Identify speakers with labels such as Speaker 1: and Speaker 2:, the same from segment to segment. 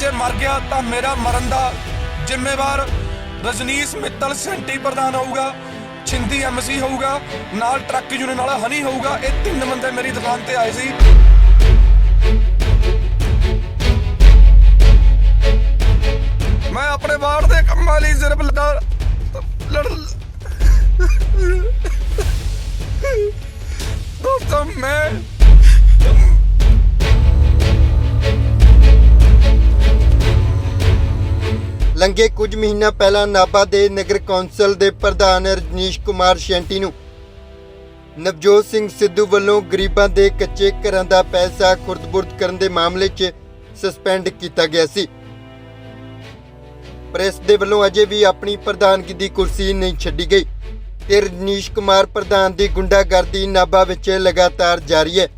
Speaker 1: ਜੇ ਮਰ ਗਿਆ ਤਾਂ ਮੇਰਾ ਮਰਨ ਦਾ ਜ਼ਿੰਮੇਵਾਰ ਰਜਨੀਸ਼ ਮਿੱਤਲ ਸੈਂਟੀ ਪ੍ਰਧਾਨ ਹੋਊਗਾ, ਛਿੰਦੀ ਐਮਸੀ ਹੋਊਗਾ, ਨਾਲ ਟਰੱਕ ਯੂਨੀਅਨ ਵਾਲਾ ਹਨੀ ਹੋਊਗਾ, ਇਹ ਤਿੰਨ ਬੰਦੇ ਮੇਰੀ ਦੁਕਾਨ ਤੇ ਆਏ ਸੀ। ਮੈਂ ਆਪਣੇ ਵਾਰਡ ਦੇ ਕੰਮਾਂ ਲਈ ਸਿਰਫ ਲੜ ਲੜ ਦੋਸਤੋ, ਮੈਂ
Speaker 2: ਲੰਘੇ ਕੁਝ ਮਹੀਨਾ ਪਹਿਲਾਂ ਨਾਭਾ ਦੇ ਨਗਰ ਕੌਂਸਲ ਦੇ ਪ੍ਰਧਾਨ ਰਜਨੀਸ਼ ਕੁਮਾਰ ਸ਼ੈਂਟੀ ਨੂੰ। ਨਵਜੋਤ ਸਿੰਘ ਸਿੱਧੂ ਵੱਲੋਂ ਗਰੀਬਾਂ ਦੇ ਕੱਚੇ ਘਰਾਂ ਦਾ ਪੈਸਾ ਖੁਰਦ-ਬੁਰਦ ਕਰਨ ਦੇ ਮਾਮਲੇ 'ਚ ਸਸਪੈਂਡ ਕੀਤਾ ਗਿਆ ਸੀ। ਪ੍ਰੈਸ ਦੇ ਵੱਲੋਂ ਅਜੇ ਵੀ ਆਪਣੀ ਪ੍ਰਧਾਨਗੀ ਦੀ ਕੁਰਸੀ ਨਹੀਂ ਛੱਡੀ ਗਈ ਤੇ ਰਜਨੀਸ਼ ਕੁਮਾਰ ਪ੍ਰਧਾਨ ਦੀ ਗੁੰਡਾਗਰਦੀ ਨਾਭਾ ਵਿੱਚ ਲਗਾਤਾਰ ਜਾਰੀ ਹੈ।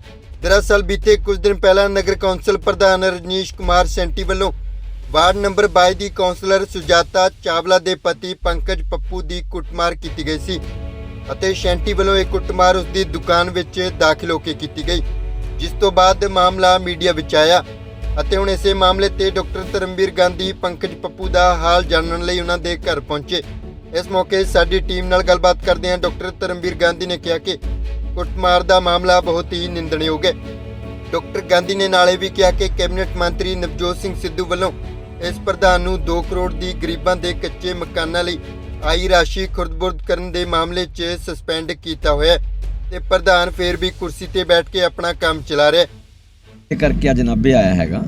Speaker 2: ਦਰਅਸਲ ਬੀਤੇ ਕੁਝ ਦਿਨ ਪਹਿਲਾਂ ਨਗਰ ਕੌਂਸਲ ਪ੍ਰਧਾਨ ਰਜਨੀਸ਼ ਕੁਮਾਰ ਸੈਂਟੀ ਵੱਲੋਂ ਵਾਰਡ ਨੰਬਰ 22 ਦੀ ਕੌਂਸਲਰ ਸੁਜਾਤਾ ਚਾਵਲਾ ਦੇ ਪਤੀ ਪੰਕਜ ਪੱਪੂ ਦੀ ਕੁੱਟਮਾਰ ਕੀਤੀ ਗਈ ਸੀ ਅਤੇ ਸ਼ੈਂਟੀ ਵੱਲੋਂ ਇਹ ਕੁੱਟਮਾਰ ਉਸ ਦੀ ਦੁਕਾਨ ਵਿੱਚ ਦਾਖਲ ਹੋ ਕੇ ਕੀਤੀ ਗਈ, ਜਿਸ ਤੋਂ ਬਾਅਦ ਮਾਮਲਾ ਮੀਡੀਆ ਵਿੱਚ ਆਇਆ ਅਤੇ ਹੁਣ ਇਸੇ ਮਾਮਲੇ ਤੇ ਡਾਕਟਰ ਧਰਮਵੀਰ ਗਾਂਧੀ, ਪੰਕਜ ਪੱਪੂ ਦਾ ਹਾਲ ਜਾਣਨ ਲਈ ਉਹਨਾਂ ਦੇ ਘਰ ਪਹੁੰਚੇ। ਇਸ ਮੌਕੇ ਸਾਡੀ ਟੀਮ ਨਾਲ ਗੱਲਬਾਤ ਕਰਦਿਆਂ ਡਾਕਟਰ ਧਰਮਵੀਰ ਗਾਂਧੀ ਨੇ ਕਿਹਾ ਕਿ ਕੁੱਟਮਾਰ ਦਾ ਮਾਮਲਾ ਬਹੁਤ ਹੀ ਨਿੰਦਣਯੋਗ ਹੈ। ਡਾਕਟਰ ਗਾਂਧੀ ਨੇ ਨਾਲੇ ਵੀ ਕਿਹਾ ਕਿ ਕੈਬਨਿਟ ਮੰਤਰੀ ਨਵਜੋਤ ਸਿੰਘ ਸਿੱਧੂ ਵੱਲੋਂ ਇਸ ਪ੍ਰਧਾਨ ਨੂੰ 2 ਕਰੋੜ ਦੀ ਗਰੀਬਾਂ ਦੇ ਕੱਚੇ ਮਕਾਨਾਂ ਲਈ ਆਈ ਰਾਸ਼ੀ ਖੁਰਦਬੁਰਦ ਕਰਨ ਦੇ ਮਾਮਲੇ 'ਚ ਸਸਪੈਂਡ ਕੀਤਾ ਹੋਇਆ ਤੇ ਪ੍ਰਧਾਨ ਫੇਰ ਵੀ ਕੁਰਸੀ ਤੇ ਬੈਠ ਕੇ ਆਪਣਾ ਕੰਮ ਚਲਾ ਰਿਹਾ ਹੈ।
Speaker 3: ਇਹ ਕਰਕੇ ਅੱਜ ਨਾਭੇ ਆਇਆ ਹੈਗਾ।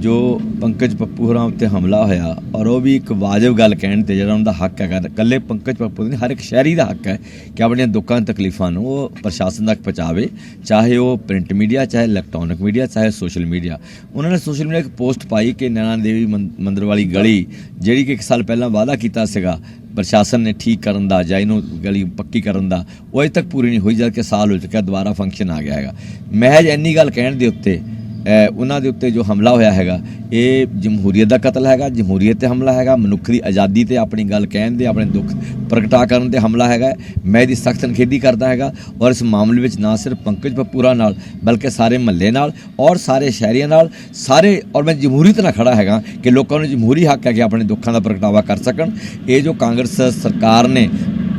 Speaker 3: ਜੋ ਪੰਕਜ ਪੱਪੂ ਹੋਰਾਂ ਉੱਤੇ ਹਮਲਾ ਹੋਇਆ ਔਰ ਉਹ ਵੀ ਇੱਕ ਵਾਜਬ ਗੱਲ ਕਹਿਣ ਤੇ ਜਿਹੜਾ ਉਹਨਾਂ ਦਾ ਹੱਕ ਹੈਗਾ ਕੱਲੇ ਪੰਕਜ ਪੱਪੂ ਨਹੀਂ, ਹਰ ਇੱਕ ਸ਼ਹਿਰੀ ਦਾ ਹੱਕ ਹੈ ਕਿ ਆਪਣੀਆਂ ਦੁੱਖਾਂ ਤਕਲੀਫਾਂ ਨੂੰ ਉਹ ਪ੍ਰਸ਼ਾਸਨ ਤੱਕ ਪਹੁੰਚਾਵੇ, ਚਾਹੇ ਉਹ ਪ੍ਰਿੰਟ ਮੀਡੀਆ, ਚਾਹੇ ਇਲੈਕਟ੍ਰੋਨਿਕ ਮੀਡੀਆ, ਚਾਹੇ ਸੋਸ਼ਲ ਮੀਡੀਆ। ਉਹਨਾਂ ਨੇ ਸੋਸ਼ਲ ਮੀਡੀਆ ਇੱਕ ਪੋਸਟ ਪਾਈ ਕਿ ਨੈਣਾ ਦੇਵੀ ਮੰਦਰ ਵਾਲੀ ਗਲੀ, ਜਿਹੜੀ ਕਿ ਇੱਕ ਸਾਲ ਪਹਿਲਾਂ ਵਾਅਦਾ ਕੀਤਾ ਸੀਗਾ, ਪ੍ਰਸ਼ਾਸਨ ਨੇ ਠੀਕ ਕਰਨ ਦਾ ਜਾਂ ਇਹਨੂੰ ਗਲੀ ਪੱਕੀ ਕਰਨ ਦਾ, ਉਹ ਅਜੇ ਤੱਕ ਪੂਰੀ ਨਹੀਂ ਹੋਈ ਜਦ ਕਿ ਸਾਲ ਹੋ ਚੁੱਕਿਆ, ਦੁਬਾਰਾ ਫੰਕਸ਼ਨ ਆ ਗਿਆ ਹੈਗਾ। ਮਹਿਜ ਇੰਨੀ ਗੱਲ ਕਹਿਣ ਦੇ ਉੱਤੇ ਉਹਨਾਂ ਦੇ ਉੱਤੇ ਜੋ ਹਮਲਾ ਹੋਇਆ ਹੈਗਾ, ਇਹ ਜਮਹੂਰੀਅਤ ਦਾ ਕਤਲ ਹੈਗਾ, ਜਮਹੂਰੀਅਤ ਤੇ ਹਮਲਾ ਹੈਗਾ, ਮਨੁੱਖ ਦੀ ਆਜ਼ਾਦੀ ਤੇ ਆਪਣੀ ਗੱਲ ਕਹਿਣ ਦੇ, ਆਪਣੇ ਦੁੱਖ ਪ੍ਰਗਟਾ ਕਰਨ ਤੇ ਹਮਲਾ ਹੈਗਾ, ਮੈਂ ਇਹਦੀ ਸਖਤ ਨਿਖੇਧੀ ਕਰਦਾ ਹੈਗਾ ਔਰ ਇਸ ਮਾਮਲੇ ਵਿੱਚ ਨਾ ਸਿਰਫ ਪੰਕਜ ਪਪੂਰਾ ਨਾਲ, ਬਲਕਿ ਸਾਰੇ ਮਹੱਲੇ ਨਾਲ ਔਰ ਸਾਰੇ ਸ਼ਹਿਰੀਆਂ ਨਾਲ, ਸਾਰੇ, ਔਰ ਮੈਂ ਜਮਹੂਰੀਅਤ ਨਾਲ ਖੜਾ ਹੈਗਾ ਕਿ ਲੋਕਾਂ ਨੂੰ ਜਮਹੂਰੀ ਹੱਕ ਹੈ ਕਿ ਆਪਣੇ ਦੁੱਖਾਂ ਦਾ ਪ੍ਰਗਟਾਵਾ ਕਰ ਸਕਣ। ਇਹ ਜੋ ਕਾਂਗਰਸ ਸਰਕਾਰ ਨੇ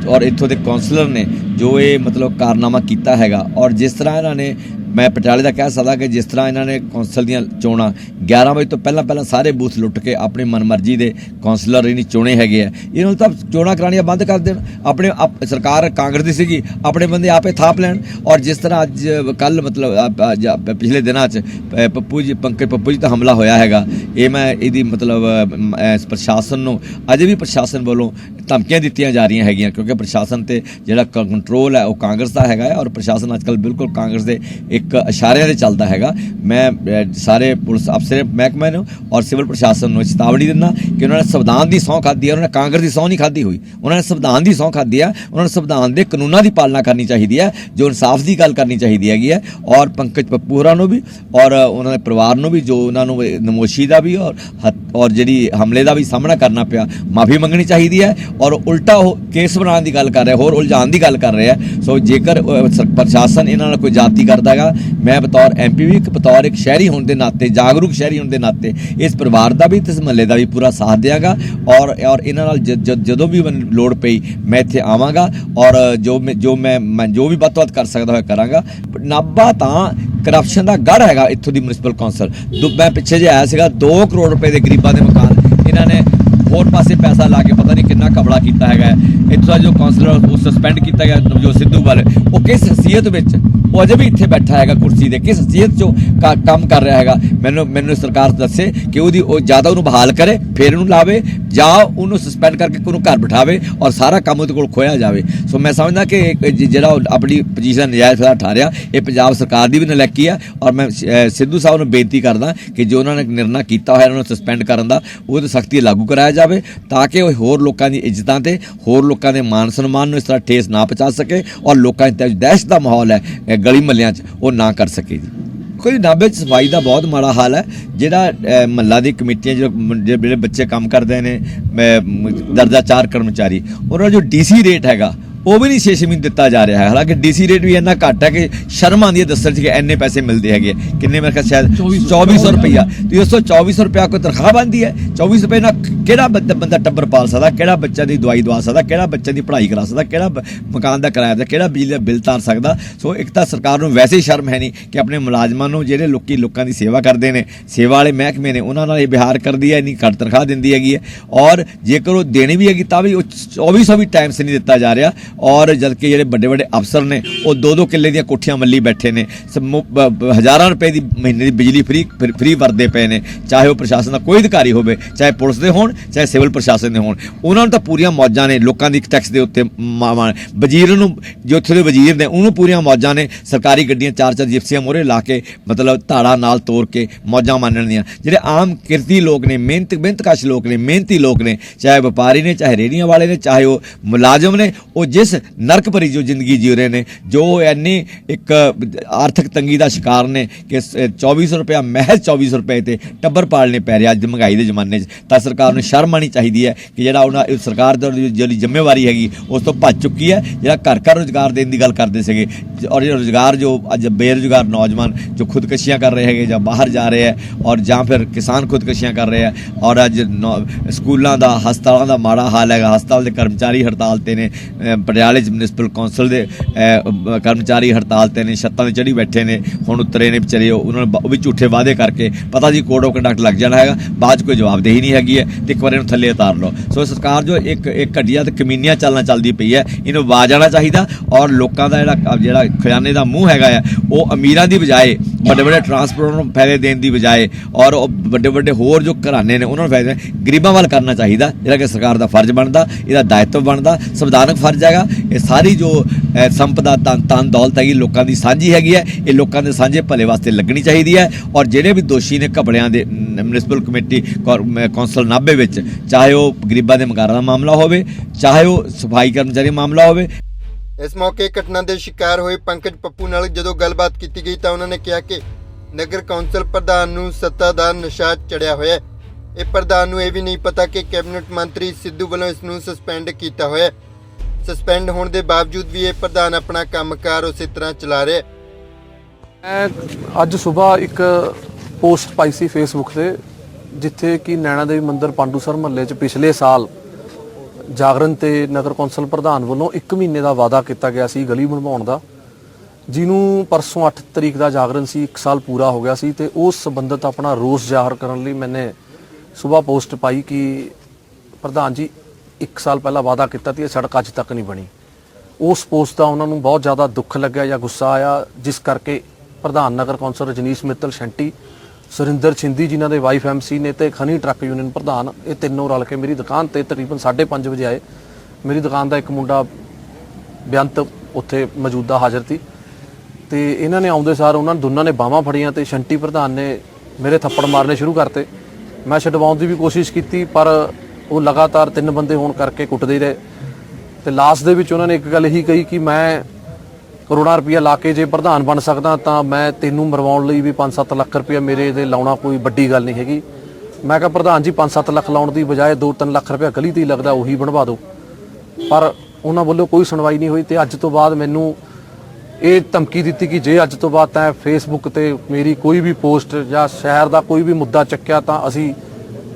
Speaker 3: ਔਰ ਇੱਥੋਂ ਦੇ ਕਾਉਂਸਲਰ ਨੇ ਜੋ ਇਹ ਮਤਲਬ ਕਾਰਨਾਮਾ ਕੀਤਾ ਹੈਗਾ ਔਰ ਜਿਸ ਤਰ੍ਹਾਂ ਇਹਨਾਂ ਨੇ ਮੈਂ ਪਟਿਆਲੇ ਦਾ ਕਹਿ ਸਕਦਾ ਕਿ ਜਿਸ ਤਰ੍ਹਾਂ ਇਹਨਾਂ ਨੇ ਕੌਂਸਲ ਦੀਆਂ ਚੋਣਾਂ 11 ਵਜੇ ਤੋਂ ਪਹਿਲਾਂ ਪਹਿਲਾਂ ਸਾਰੇ ਬੂਥ ਲੁੱਟ ਕੇ ਆਪਣੀ ਮਨਮਰਜ਼ੀ ਦੇ ਕੌਂਸਲਰ ਇਹਨੀ ਚੋਣੇ ਹੈਗੇ ਆ। ਇਹਨਾਂ ਨੂੰ ਤਾਂ ਚੋਣਾਂ ਕਰਾਉਣੀਆਂ ਬੰਦ ਕਰ ਦੇਣ। ਆਪਣੇ ਆਪ- ਸਰਕਾਰ ਕਾਂਗਰਸ ਦੀ ਸੀਗੀ। ਆਪਣੇ ਬੰਦੇ ਆਪੇ ਥਾਪ ਲੈਣ। ਔਰ ਜਿਸ ਤਰ੍ਹਾਂ ਅੱਜ ਕੱਲ ਮਤਲਬ ਪਿਛਲੇ ਦਿਨਾਂ 'ਚ ਪੱਪੂ ਜੀ, ਪੰਕਜ ਪੱਪੂ ਜੀ ਤਾਂ ਹਮਲਾ ਹੋਇਆ ਹੈਗਾ। ਇਹ ਮੈਂ ਇਹਦੀ ਮਤਲਬ ਪ੍ਰਸ਼ਾਸਨ ਨੂੰ ਅਜੇ ਵੀ ਪ੍ਰਸ਼ਾਸਨ ਵੱਲੋਂ ਧਮਕੀਆਂ ਦਿੱਤੀਆਂ ਜਾ ਰਹੀਆਂ ਹੈਗੀਆਂ, ਕਿਉਂਕਿ ਪ੍ਰਸ਼ਾਸਨ ਤੇ ਜਿਹੜਾ ਕੰਟਰੋਲ ਹੈ, ਉਹ ਕਾਂਗਰਸ ਦਾ ਹੈਗਾ ਹੈ। ਔਰ ਪ੍ਰਸ਼ਾਸਨ ਅੱਜਕੱਲ ਬਿਲਕੁਲ ਕਾਂਗਰਸ ਦੇ ਇੱਕ ਇਸ਼ਾਰਿਆਂ ਤੇ ਚੱਲਦਾ ਹੈਗਾ। ਮੈਂ ਸਾਰੇ ਪੁਲਿਸ ਅਫਸਰ ਮਹਿਕਮੇ ਨੂੰ ਔਰ ਸਿਵਲ ਪ੍ਰਸ਼ਾਸਨ ਨੂੰ ਚੇਤਾਵਨੀ ਦਿੰਦਾ ਕਿ ਉਹਨਾਂ ਨੇ ਸੰਵਿਧਾਨ ਦੀ ਸਹੁੰ ਖਾਧੀ ਹੈ, ਉਹਨਾਂ ਨੇ ਕਾਂਗਰਸ ਦੀ ਸਹੁੰ ਨਹੀਂ ਖਾਧੀ ਹੋਈ। ਉਹਨਾਂ ਨੇ ਸੰਵਿਧਾਨ ਦੀ ਸਹੁੰ ਖਾਧੀ ਹੈ, ਉਹਨਾਂ ਨੂੰ ਸੰਵਿਧਾਨ ਦੇ ਕਾਨੂੰਨਾਂ ਦੀ ਪਾਲਣਾ ਕਰਨੀ ਚਾਹੀਦੀ ਹੈ, ਜੋ ਇਨਸਾਫ ਦੀ ਗੱਲ ਕਰਨੀ ਚਾਹੀਦੀ ਹੈਗੀ ਹੈ। ਔਰ ਪੰਕਜ ਪੱਪੂ ਹੋਰਾਂ ਨੂੰ ਵੀ, ਔਰ ਉਹਨਾਂ ਦੇ ਪਰਿਵਾਰ ਨੂੰ ਵੀ, ਜੋ ਉਹਨਾਂ ਨੂੰ ਨਮੋਸ਼ੀ ਦਾ ਵੀ ਔਰ ਔਰ ਜਿਹੜੀ ਹਮਲੇ ਦਾ ਵੀ ਸਾਹਮਣਾ ਕਰਨਾ ਪਿਆ, ਮਾਫੀ ਮੰਗਣੀ ਚਾਹੀਦੀ ਹੈ। ਔਰ ਉਲਟਾ ਉਹ ਕੇਸ ਬਣਾਉਣ ਦੀ ਗੱਲ ਕਰ ਰਿਹਾ, ਹੋਰ ਉਲਝਾਉਣ ਦੀ ਗੱਲ ਕਰ ਰਿਹਾ। ਸੋ ਜੇਕਰ ਪ੍ਰਸ਼ਾਸਨ ਇਹਨਾਂ ਨਾਲ ਕੋਈ ਜਾਤੀ ਕਰਦਾ ਹੈਗਾ, ਮੈਂ ਬਤੌਰ ਐਮਪੀ ਵੀ ਇੱਕ, ਬਤੌਰ ਇੱਕ ਸ਼ਹਿਰੀ ਹੋਣ ਦੇ ਨਾਤੇ ਜਾਗਰੂਕ ਸ਼ਹਿਰੀ ਹੋਣ ਦੇ ਨਾਤੇ ਇਸ ਪਰਿਵਾਰ ਦਾ ਵੀ ਤੇ ਇਸ ਮਹੱਲੇ ਦਾ ਵੀ ਪੂਰਾ ਸਾਥ ਦਿਆਂਗਾ ਔਰ ਔਰ ਇਹਨਾਂ ਨਾਲ ਜਦੋਂ ਵੀ ਲੋੜ ਪਈ ਮੈਂ ਇੱਥੇ ਆਵਾਂਗਾ ਔਰ ਜੋ ਮੈਂ ਜੋ ਮੈਂ ਮੈਂ ਜੋ ਵੀ ਵੱਧ ਤੋਂ ਵੱਧ ਕਰ ਸਕਦਾ ਹੋਇਆ ਕਰਾਂਗਾ। ਨਾਭਾ ਤਾਂ ਕਰਪਸ਼ਨ ਦਾ ਗੜ ਹੈਗਾ ਇੱਥੋਂ ਦੀ ਮਿਊਨਿਸਪਲ ਕੌਂਸਲ ਦੁ- ਮੈਂ ਪਿੱਛੇ ਜੇ ਆਇਆ ਸੀਗਾ 2 ਕਰੋੜ ਰੁਪਏ ਦੇ ਗਰੀਬਾਂ ਦੇ ਮਕਾਨ। ਇਹਨਾਂ ਨੇ ਹੋਰ ਪਾਸੇ ਪੈਸਾ ਲਾ ਕੇ ਪਤਾ ਨਹੀਂ ਕਿੰਨਾ ਕਬੜਾ ਕੀਤਾ ਹੈਗਾ ਇੱਥੋਂ ਦਾ ਜੋ ਕਾਉਂਸਲਰ ਉਹ ਸਸਪੈਂਡ ਕੀਤਾ ਗਿਆ ਨਵਜੋਤ ਸਿੱਧੂ ਵਾਲੇ। ਉਹ ਕਿਸ ਹਸੀਅਤ ਵਿੱਚ ਉਹ ਅਜੇ ਵੀ ਇੱਥੇ ਬੈਠਾ ਹੈਗਾ ਕੁਰਸੀ ਦੇ, ਕਿਸ ਹਸੀਅਤ 'ਚੋਂ ਕਾ- ਕੰਮ ਕਰ ਰਿਹਾ ਹੈਗਾ। ਮੈਨੂੰ ਮੈਨੂੰ ਸਰਕਾਰ ਦੱਸੇ ਕਿ ਉਹਦੀ, ਉਹ ਜ਼ਿਆਦਾ ਉਹਨੂੰ ਬਹਾਲ ਕਰੇ, ਫਿਰ ਉਹਨੂੰ ਲਾਵੇ ਜਾਂ ਉਹਨੂੰ ਸਸਪੈਂਡ ਕਰਕੇ ਉਹਨੂੰ ਘਰ ਬਿਠਾਵੇ ਔਰ ਸਾਰਾ ਕੰਮ ਉਹਦੇ ਕੋਲ ਖੋਇਆ ਜਾਵੇ। ਸੋ ਮੈਂ ਸਮਝਦਾ ਕਿ ਜਿਹੜਾ ਉਹ ਆਪਣੀ ਪੋਜੀਸ਼ਨ ਨਜਾਇਜ਼ ਫਾਇਦਾ ਉਠਾ ਰਿਹਾ ਇਹ ਪੰਜਾਬ ਸਰਕਾਰ ਦੀ ਵੀ ਨਲੈਕੀ ਹੈ ਔਰ ਮੈਂ ਸਿੱਧੂ ਸਾਹਿਬ ਨੂੰ ਬੇਨਤੀ ਕਰਦਾ ਕਿ ਜੋ ਉਹਨਾਂ ਨੇ ਨਿਰਣਾ ਕੀਤਾ ਹੋਇਆ, ਉਹਨਾਂ ਨੂੰ ਸਸਪੈਂਡ ਕਰਨ ਦਾ ਉਹ ਤੇ ਸਖਤੀ ਲਾਗੂ ਕਰਾਇਆ ਜਾਵੇ ਤਾਂ ਕਿ ਉਹ ਹੋਰ ਲੋਕਾਂ ਦੀ ਇੱਜ਼ਤਾਂ ਤੇ, ਹੋਰ ਲੋਕਾਂ ਦੇ ਮਾਨ ਸਨਮਾਨ ਨੂੰ ਇਸ ਤਰ੍ਹਾਂ ਠੇਸ ਨਾ ਪਹੁੰਚਾ ਸਕੇ ਔਰ ਲੋਕਾਂ 'ਚ ਦਹਿਸ਼ਤ ਦਾ ਮਾਹੌਲ ਹੈ ਗਲੀ ਮੱਲਿਆਂ 'ਚ ਉਹ ਨਾ ਕਰ ਸਕੇ ਜੀ। ਦੇਖੋ ਜੀ ਨਾਭੇ 'ਚ ਸਫ਼ਾਈ ਦਾ ਬਹੁਤ ਮਾੜਾ ਹਾਲ ਹੈ। ਜਿਹੜਾ ਮਹੱਲਾ ਦੀ ਕਮੇਟੀਆਂ ਜੋ ਜਿਹੜੇ ਬੱਚੇ ਕੰਮ ਕਰਦੇ ਨੇ ਦਰਜਾ ਚਾਰ ਕਰਮਚਾਰੀ, ਉਹਨਾਂ ਦਾ ਜੋ ਡੀਸੀ ਰੇਟ ਹੈਗਾ ਉਹ ਵੀ ਨਹੀਂ 6 ਮਹੀਨੇ ਦਿੱਤਾ ਜਾ ਰਿਹਾ ਹੈ। ਹਾਲਾਂਕਿ ਡੀਸੀ ਰੇਟ ਵੀ ਇੰਨਾ ਘੱਟ ਹੈ ਕਿ ਸ਼ਰਮ ਆਉਂਦੀ ਹੈ ਦੱਸਣ 'ਚ ਕਿ ਇੰਨੇ ਪੈਸੇ ਮਿਲਦੇ ਹੈਗੇ। ਆ। ਕਿੰਨੇ ਮੇਰੇ ਖਿਆਲ ਸ਼ਾਇਦ 2400 ਰੁਪਇਆ ਤੇ ਉਸ ਤੋਂ 2400 ਰੁਪਇਆ ਕੋਈ ਤਨਖਾਹ ਬਣਦੀ ਹੈ? 2400 ਰੁਪਏ ਨਾਲ ਕਿਹੜਾ ਬੰਦਾ ਬੰਦਾ ਟੱਬਰ ਪਾਲ ਸਕਦਾ? ਕਿਹੜਾ ਬੱਚਾ ਦੀ ਦਵਾਈ ਦਵਾ ਸਕਦਾ? ਕਿਹੜਾ ਬੱਚੇ ਦੀ ਪੜ੍ਹਾਈ ਕਰਾ ਸਕਦਾ? ਕਿਹੜਾ ਬ- ਮਕਾਨ ਦਾ ਕਿਰਾਇਆ ਦਾ ਕਿਹੜਾ ਬਿਜਲੀ ਦਾ ਬਿੱਲ ਤਾਰ ਸਕਦਾ? ਸੋ ਇੱਕ ਤਾਂ ਸਰਕਾਰ ਨੂੰ ਵੈਸੇ ਹੀ ਸ਼ਰਮ ਹੈ ਨਹੀਂ ਕਿ ਆਪਣੇ ਮੁਲਾਜ਼ਮਾਂ ਨੂੰ ਜਿਹੜੇ ਲੋਕੀ ਲੋਕਾਂ ਦੀ ਸੇਵਾ ਕਰਦੇ ਨੇ ਸੇਵਾ ਵਾਲੇ ਮਹਿਕਮੇ ਨੇ ਉਹਨਾਂ ਨਾਲ ਇਹ ਵਿਹਾਰ ਕਰਦੀ ਹੈ ਨਹੀਂ ਘੱਟ ਤਨਖਾਹ ਦਿੰਦੀ ਹੈਗੀ ਹੈ। ਔਰ ਜੇਕਰ ਉਹ ਦੇਣੀ ਵੀ ਹੈਗੀ ਤਾਂ ਵੀ ਉਹ 2400 ਵੀ ਟਾਈਮ ਸੇ ਨਹੀਂ ਦਿੱਤਾ ਜਾ ਰਿਹਾ। ਔਰ ਜਦਕਿ ਜਿਹੜੇ ਵੱਡੇ ਵੱਡੇ ਅਫਸਰ ਨੇ, ਉਹ ਦੋ ਦੋ ਕਿੱਲੇ ਦੀਆਂ ਕੋਠੀਆਂ ਮੱਲੀ ਬੈਠੇ ਨੇ। ਸ- ਹਜ਼ਾਰਾਂ ਰੁਪਏ ਦੀ ਮਹੀਨੇ ਦੀ ਬਿਜਲੀ ਫ੍ਰੀ ਫ੍ਰੀ ਵਰਦੇ ਪਏ ਨੇ। ਚਾਹੇ ਉਹ ਪ੍ਰਸ਼ਾਸਨ ਦਾ ਕੋਈ ਅਧਿਕਾਰੀ ਹੋਵੇ, ਚਾਹੇ ਪੁਲਿਸ ਦੇ ਹੋਣ, ਚਾਹੇ ਸਿਵਲ ਪ੍ਰਸ਼ਾਸਨ ਦੇ ਹੋਣ। ਉਹਨਾਂ ਨੂੰ ਤਾਂ ਪੂਰੀਆਂ ਮੌਜਾਂ ਨੇ ਲੋਕਾਂ ਦੀ ਟੈਕਸ ਦੇ ਉੱਤੇ ਮਾ- ਵਜ਼ੀਰ ਨੂੰ ਜੋ ਉੱਥੇ ਦੇ ਵਜ਼ੀਰ ਨੇ, ਉਹਨੂੰ ਪੂਰੀਆਂ ਮੌਜਾਂ ਨੇ ਸਰਕਾਰੀ ਗੱਡੀਆਂ ਚਾਰ ਚਾਰ ਜਿਪਸੀਆਂ ਮੋਰੇ ਲਾ ਕੇ, ਮਤਲਬ ਧਾੜਾ ਨਾਲ ਤੋੜ ਕੇ ਮੌਜਾਂ ਮਾਣਨ ਦੀਆਂ। ਜਿਹੜੇ ਆਮ ਕਿਰਤੀ ਲੋਕ ਨੇ, ਮਿਹਨਤ ਮਿਹਨਤਕਸ਼ ਲੋਕ ਨੇ, ਮਿਹਨਤੀ ਲੋਕ ਨੇ, ਚਾਹੇ ਵਪਾਰੀ ਨੇ, ਚਾਹੇ ਰੇਹੜੀਆਂ ਵਾਲੇ ਨੇ, ਚਾਹੇ ਉਹ ਮੁਲਾਜ਼ਮ ਨੇ, ਉਹ ਜਿਸ ਨਰਕ ਭਰੀ ਜੋ ਜ਼ਿੰਦਗੀ ਜੀ ਰਹੇ ਨੇ, ਜੋ ਇੰਨੀ ਇੱਕ ਆਰਥਿਕ ਤੰਗੀ ਦਾ ਸ਼ਿਕਾਰ ਨੇ ਕਿ ਸ- 2400 ਰੁਪਇਆ, ਮਹਿਜ਼ 2400 ਰੁਪਏ ਤੇ ਟੱਬਰ ਪਾਲਣੇ ਪੈ ਰਿਹਾ ਅੱਜ ਮਹਿੰਗਾਈ ਦੇ ਜ਼ਮਾਨੇ 'ਚ। ਤਾਂ ਸਰਕਾਰ ਨੂੰ ਸ਼ਰਮ ਆਣੀ ਚਾਹੀਦੀ ਹੈ ਕਿ ਜਿਹੜਾ ਉਹਨਾਂ ਸਰਕਾਰ ਦੀ ਜਿਹੜੀ ਜ਼ਿੰਮੇਵਾਰੀ ਹੈਗੀ, ਉਸ ਤੋਂ ਭੱਜ ਚੁੱਕੀ ਹੈ। ਜਿਹੜਾ ਘਰ ਘਰ ਰੋਜ਼ਗਾਰ ਦੇਣ ਦੀ ਗੱਲ ਕਰਦੇ ਸੀਗੇ, ਔਰ ਇਹ ਰੋਜ਼ਗਾਰ ਜੋ ਅੱਜ ਬੇਰੁਜ਼ਗਾਰ ਨੌਜਵਾਨ ਜੋ ਖੁਦਕਸ਼ੀਆਂ ਕਰ ਰਹੇ ਹੈਗੇ ਜਾਂ ਬਾਹਰ ਜਾ ਰਹੇ ਹੈ, ਔਰ ਜਾਂ ਫਿਰ ਕਿਸਾਨ ਖੁਦਕਸ਼ੀਆਂ ਕਰ ਰਹੇ ਹੈ, ਔਰ ਅੱਜ ਨੌ- ਸਕੂਲਾਂ ਦਾ, ਹਸਪਤਾਲਾਂ ਦਾ ਮਾੜਾ ਹਾਲ ਹੈਗਾ, ਹਸਪਤਾਲ ਦੇ ਕਰਮਚਾਰੀ ਹੜਤਾਲ ਤੇ ਨੇ ਪਟਿਆਲੇ ਚ ਮਿਊਨਿਸਪਲ ਕੌਂਸਲ ਦੇ ਕਰਮਚਾਰੀ ਹੜਤਾਲ ਤੇ ਨੇ, ਛੱਤਾਂ ਤੇ ਚੜੀ ਬੈਠੇ ਨੇ, ਹੁਣ ਉਤਰੇ ਨੇ ਵਿਚਾਰੇ ਉਹਨਾਂ ਨੇ ਉਹ ਵੀ ਝੂਠੇ ਵਾਅਦੇ ਕਰਕੇ ਪਤਾ ਜੀ ਕੋਡ ਆਫ ਕੰਡਕਟ ਲੱਗ ਜਾਣਾ ਹੈਗਾ, ਬਾਅਦ 'ਚ ਕੋਈ ਜਵਾਬਦੇਹੀ ਨਹੀਂ ਹੈਗੀ ਹੈ, ਤੇ ਇੱਕ ਵਾਰ ਇਹਨੂੰ ਥੱਲੇ ਉਤਾਰ ਲਓ। ਸੋ ਸਰਕਾਰ ਜੋ ਇੱਕ ਇੱਕ ਘਟੀਆ ਤੇ ਕਮੀਨੀਆਂ ਚੱਲਣਾ ਚੱਲਦੀ ਪਈ ਹੈ, ਇਹਨੂੰ ਬਾਜ ਆਉਣਾ ਚਾਹੀਦਾ ਔਰ ਲੋਕਾਂ ਦਾ ਜਿਹੜਾ ਜਿਹੜਾ ਖਜ਼ਾਨੇ ਦਾ ਮੂੰਹ ਹੈਗਾ ਆ ਉਹ ਅਮੀਰਾਂ ਦੀ ਬਜਾਏ, ਵੱਡੇ ਵੱਡੇ ਟਰਾਂਸਪੋਰਟ ਨੂੰ ਫਾਇਦੇ ਦੇਣ ਦੀ ਬਜਾਏ ਔਰ ਉਹ ਵੱਡੇ ਵੱਡੇ ਹੋਰ ਜੋ ਘਰਾਣੇ ਨੇ, ਉਹਨਾਂ ਨੂੰ ਫਾਇਦੇ ਗਰੀਬਾਂ ਵੱਲ ਕਰਨਾ ਚਾਹੀਦਾ, ਜਿਹੜਾ ਕਿ ਸਰਕਾਰ ਦਾ ਫਰਜ਼ ਬਣਦਾ, ਇਹਦਾ ਦਾਇਤਵ ਬਣਦਾ, ਸੰਵਿਧਾਨਕ ਫਰਜ਼ ਹੈਗਾ। ਇਹ ਸਾਰੀ ਜੋ ਸੰਪਦਾ ਤਨ ਤਨ ਦੌਲਤ ਹੈਗੀ, ਲੋਕਾਂ ਦੀ ਸਾਂਝੀ ਹੈਗੀ ਹੈ, ਇਹ ਲੋਕਾਂ ਦੇ ਸਾਂਝੇ ਭਲੇ ਵਾਸਤੇ ਲੱਗਣੀ ਚਾਹੀਦੀ ਹੈ ਔਰ ਜਿਹੜੇ ਵੀ ਦੋਸ਼ੀ ਨੇ ਘਪੜਿਆਂ ਦੇ ਮਿਊਨਿਸਪਲ ਕਮੇਟੀ ਕੌਂਸਲ ਨਾਭੇ ਵਿੱਚ, ਚਾਹੇ ਉਹ ਗਰੀਬਾਂ ਦੇ ਮਕਾਰਾਂ ਦਾ ਮਾਮਲਾ ਹੋਵੇ, ਚਾਹੇ ਉਹ ਸਫ਼ਾਈ ਕਰਮਚਾਰੀ ਦਾ ਮਾਮਲਾ ਹੋਵੇ
Speaker 2: ਇਸ ਮੌਕੇ ਘਟਨਾ ਦੇ ਸ਼ਿਕਾਰ ਹੋਏ ਪੰਕਜ ਪੱਪੂ ਨਾਲ ਜਦੋਂ ਗੱਲਬਾਤ ਕੀਤੀ ਗਈ ਤਾਂ ਉਹਨਾਂ ਨੇ ਕਿਹਾ ਕਿ ਨਗਰ ਕੌਂਸਲ ਪ੍ਰਧਾਨ ਨੂੰ ਸੱਤਾ ਦਾ ਨਸ਼ਾ ਚੜਿਆ ਹੋਇਆ ਹੈ। ਇਹ ਪ੍ਰਧਾਨ ਨੂੰ ਇਹ ਵੀ ਨਹੀਂ ਪਤਾ ਕਿ ਕੈਬਨਿਟ ਮੰਤਰੀ ਸਿੱਧੂ ਵੱਲੋਂ ਇਸ ਨੂੰ ਸਸਪੈਂਡ ਕੀਤਾ ਹੋਇਆ ਹੈ। ਸਸਪੈਂਡ ਹੋਣ ਦੇ ਬਾਵਜੂਦ ਵੀ ਇਹ ਪ੍ਰਧਾਨ ਆਪਣਾ ਕੰਮਕਾਰ ਉਸੇ ਤਰ੍ਹਾਂ ਚਲਾ ਰਿਹਾ ਹੈ।
Speaker 4: ਮੈਂ ਅੱਜ ਸਵੇਰ ਇੱਕ ਪੋਸਟ ਪਾਈ ਸੀ ਫੇਸਬੁੱਕ ਤੇ, ਜਿੱਥੇ ਕਿ ਨੈਣਾ ਦੇਵੀ ਮੰਦਿਰ ਪਾਂਡੂਸਰ ਮਹੱਲੇ 'ਚ ਪਿਛਲੇ ਸਾਲ ਜਾਗਰਣ ਤੇ ਨਗਰ ਕੌਂਸਲ ਪ੍ਰਧਾਨ ਵੱਲੋਂ 1 ਮਹੀਨੇ ਦਾ ਵਾਅਦਾ ਕੀਤਾ ਗਿਆ ਸੀ ਗਲੀ ਬਣਵਾਉਣ ਦਾ। ਜਿਹਨੂੰ ਪਰਸੋਂ 8 ਤਰੀਕ ਦਾ ਜਾਗਰਣ ਸੀ 1 ਸਾਲ ਪੂਰਾ ਹੋ ਗਿਆ ਸੀ ਤੇ ਉਸ ਸੰਬੰਧਤ ਆਪਣਾ ਰੋਸ ਜ਼ਾਹਰ ਕਰਨ ਲਈ ਮੈਨੇ ਸਵੇਰ ਪੋਸਟ ਪਾਈ ਕਿ ਪ੍ਰਧਾਨ ਜੀ 1 ਸਾਲ ਪਹਿਲਾਂ ਵਾਅਦਾ ਕੀਤਾ ਸੀ, ਇਹ ਸੜਕ ਅੱਜ ਤੱਕ ਨਹੀਂ ਬਣੀ। ਉਸ ਪੋਸਟ ਦਾ ਉਹਨਾਂ ਨੂੰ ਬਹੁਤ ਜ਼ਿਆਦਾ ਦੁੱਖ ਲੱਗਿਆ ਜਾਂ ਗੁੱਸਾ ਆਇਆ, ਜਿਸ ਕਰਕੇ ਪ੍ਰਧਾਨ ਨਗਰ ਕੌਂਸਲ ਰਜਨੀਸ਼ ਮਿੱਤਲ ਸ਼ੈਂਟੀ ਸੁਰਿੰਦਰ ਛਿੰਦੀ ਜਿਨ੍ਹਾਂ ਦੇ ਵਾਈਫ ਐਮਸੀ ਨੇ ਤੇ ਖਨੀ ਟਰੱਕ ਯੂਨੀਅਨ ਪ੍ਰਧਾਨ, ਇਹ ਤਿੰਨੋਂ ਰਲ ਕੇ ਮੇਰੀ ਦੁਕਾਨ ਤੇ ਤਕਰੀਬਨ 5:30 ਵਜੇ ਆਏ। ਮੇਰੀ ਦੁਕਾਨ ਦਾ ਇੱਕ ਮੁੰਡਾ ਬੇਅੰਤ ਉੱਥੇ ਮੌਜੂਦਾ ਹਾਜ਼ਰ ਸੀ ਤੇ ਇਹਨਾਂ ਨੇ ਆਉਂਦੇ ਸਾਰ ਉਹਨਾਂ ਦੋਨਾਂ ਨੇ ਬਾਹਾਂ ਫੜੀਆਂ ਤੇ ਸ਼ੰਟੀ ਪ੍ਰਧਾਨ ਨੇ ਮੇਰੇ ਥੱਪੜ ਮਾਰਨੇ ਸ਼ੁਰੂ ਕਰਤੇ। ਮੈਂ ਛਡਵਾਉਣ ਦੀ ਵੀ ਕੋਸ਼ਿਸ਼ ਕੀਤੀ, ਪਰ ਉਹ ਲਗਾਤਾਰ ਤਿੰਨ ਬੰਦੇ ਹੋਣ ਕਰਕੇ ਕੁੱਟਦੇ ਰਹੇ। ਤੇ ਲਾਸਟ ਦੇ ਵਿੱਚ ਉਹਨਾਂ ਨੇ ਇੱਕ ਗੱਲ ਇਹੀ ਕਹੀ ਕਿ ਮੈਂ ਕਰੋੜਾਂ ਰੁਪਇਆ ਲਾ ਕੇ ਜੇ ਪ੍ਰਧਾਨ ਬਣ ਸਕਦਾ ਤਾਂ ਮੈਂ ਤੈਨੂੰ ਮਰਵਾਉਣ ਲਈ ਵੀ 5-7 ਲੱਖ ਰੁਪਇਆ ਮੇਰੇ ਦੇ ਲਾਉਣਾ ਕੋਈ ਵੱਡੀ ਗੱਲ ਨਹੀਂ ਹੈਗੀ। ਮੈਂ ਕਿਹਾ, ਪ੍ਰਧਾਨ ਜੀ 5-7 ਲੱਖ ਲਾਉਣ ਦੀ ਬਜਾਏ 2-3 ਲੱਖ ਰੁਪਇਆ ਗਲੀ ਤੇ ਹੀ ਲੱਗਦਾ, ਉਹੀ ਬਣਵਾ ਦਿਓ। ਪਰ ਉਹਨਾਂ ਵੱਲੋਂ ਕੋਈ ਸੁਣਵਾਈ ਨਹੀਂ ਹੋਈ ਤੇ ਅੱਜ ਤੋਂ ਬਾਅਦ ਮੈਨੂੰ ਇਹ ਧਮਕੀ ਦਿੱਤੀ ਕਿ ਜੇ ਅੱਜ ਤੋਂ ਬਾਅਦ ਤੈਂ ਫੇਸਬੁੱਕ ਤੇ ਮੇਰੀ ਕੋਈ ਵੀ ਪੋਸਟ ਜਾਂ ਸ਼ਹਿਰ ਦਾ ਕੋਈ ਵੀ ਮੁੱਦਾ ਚੱਕਿਆ ਤਾਂ ਅਸੀਂ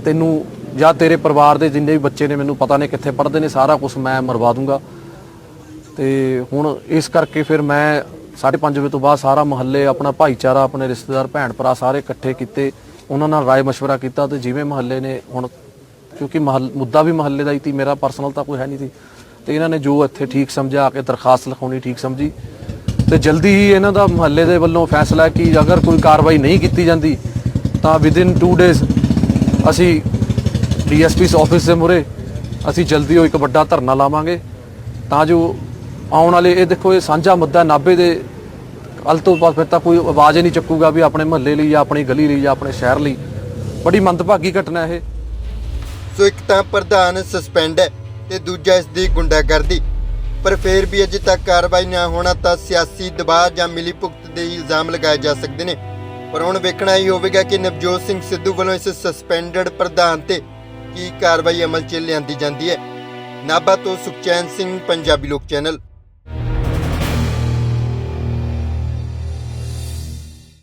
Speaker 4: ਤੈਨੂੰ ਜਾਂ ਤੇਰੇ ਪਰਿਵਾਰ ਦੇ ਜਿੰਨੇ ਵੀ ਬੱਚੇ ਨੇ ਮੈਨੂੰ ਪਤਾ ਨਹੀਂ ਕਿੱਥੇ ਪੜ੍ਹਦੇ ਨੇ, ਸਾਰਾ ਕੁਝ ਮੈਂ ਮਰਵਾ ਦੂੰਗਾ। ਤੇ ਹੁਣ ਇਸ ਕਰਕੇ ਫਿਰ ਮੈਂ 5:30 ਵਜੇ ਤੋਂ ਬਾਅਦ ਸਾਰਾ ਮਹੱਲੇ ਆਪਣਾ ਭਾਈਚਾਰਾ ਆਪਣੇ ਰਿਸ਼ਤੇਦਾਰ ਭੈਣ ਭਰਾ ਸਾਰੇ ਇਕੱਠੇ ਕੀਤੇ ਉਹਨਾਂ ਨਾਲ ਰਾਏ مشورہ ਕੀਤਾ ਤੇ ਜਿਵੇਂ ਮਹੱਲੇ ਨੇ ਹੁਣ ਕਿਉਂਕਿ ਮਹੱਲ ਮੁੱਦਾ ਵੀ ਮਹੱਲੇ ਦਾ ਹੀ ਸੀ ਮੇਰਾ ਪਰਸਨਲ ਤਾਂ ਕੋਈ ਹੈ ਨਹੀਂ ਸੀ ਤੇ ਇਹਨਾਂ ਨੇ ਜੋ ਇੱਥੇ ਠੀਕ ਸਮਝਿਆ ਆ ਕੇ ਦਰਖਾਸਤ ਲਿਖਾਉਣੀ ਠੀਕ ਸਮਝੀ ਤੇ ਜਲਦੀ ਹੀ ਇਹਨਾਂ ਦਾ ਮਹੱਲੇ ਦੇ ਵੱਲੋਂ ਫੈਸਲਾ ਹੈ ਕਿ ਅਗਰ ਕੋਈ ਕਾਰਵਾਈ ਨਹੀਂ ਕੀਤੀ ਜਾਂਦੀ ਤਾਂ ਵਿਦਿਨ 2 ਡੇਜ਼ ਅਸੀਂ ਡੀਐਸਪੀ ਆਫਿਸ ਦੇ ਮੁਰੇ ਅਸੀਂ ਜਲਦੀ ਉਹ ਇੱਕ ਵੱਡਾ ਧਰਨਾ ਲਾਵਾਂਗੇ ਤਾਂ ਜੋ ਆਉਣ ਵਾਲੇ, ਇਹ ਦੇਖੋ, ਇਹ ਸਾਂਝਾ ਮੁੱਦਾ ਨਾਭੇ ਦੇ ਕੱਲ ਤੋਂ ਬਾਅਦ ਫਿਰ ਤਾਂ ਕੋਈ ਆਵਾਜ਼ ਹੀ ਨਹੀਂ ਚੱਕੂਗਾ ਵੀ ਆਪਣੇ ਮਹੱਲੇ ਲਈ ਜਾਂ ਆਪਣੀ ਗਲੀ ਲਈ ਜਾਂ ਆਪਣੇ ਸ਼ਹਿਰ ਲਈ। ਬੜੀ ਮੰਦਭਾਗੀ ਘਟਨਾ ਇਹ।
Speaker 2: ਸੋ ਇੱਕ ਤਾਂ ਪ੍ਰਧਾਨ ਸਸਪੈਂਡ ਹੈ ਤੇ ਦੂਜਾ ਇਸ ਦੀ ਗੁੰਡਾਗਰਦੀ। ਪਰ ਫਿਰ ਵੀ ਅਜੇ ਤੱਕ ਕਾਰਵਾਈ ਨਾ ਹੋਣਾ ਤਾਂ ਸਿਆਸੀ ਦਬਾਅ ਜਾਂ ਮਿਲੀਭੁਗਤ ਦੇ ਇਲਜ਼ਾਮ ਲਗਾਏ ਜਾ ਸਕਦੇ ਨੇ। ਪਰ ਹੁਣ ਵੇਖਣਾ ਹੀ ਹੋਵੇਗਾ ਕਿ ਨਵਜੋਤ ਸਿੰਘ ਸਿੱਧੂ ਵੱਲੋਂ ਇਸ ਸਸਪੈਂਡਡ ਪ੍ਰਧਾਨ ਤੇ ਕੀ ਕਾਰਵਾਈ ਅਮਲ 'ਚ ਲਿਆਂਦੀ ਜਾਂਦੀ ਹੈ। ਨਾਭਾ ਤੋਂ ਸੁਖਚੈਨ ਸਿੰਘ, ਪੰਜਾਬੀ ਲੋਕ ਚੈਨਲ।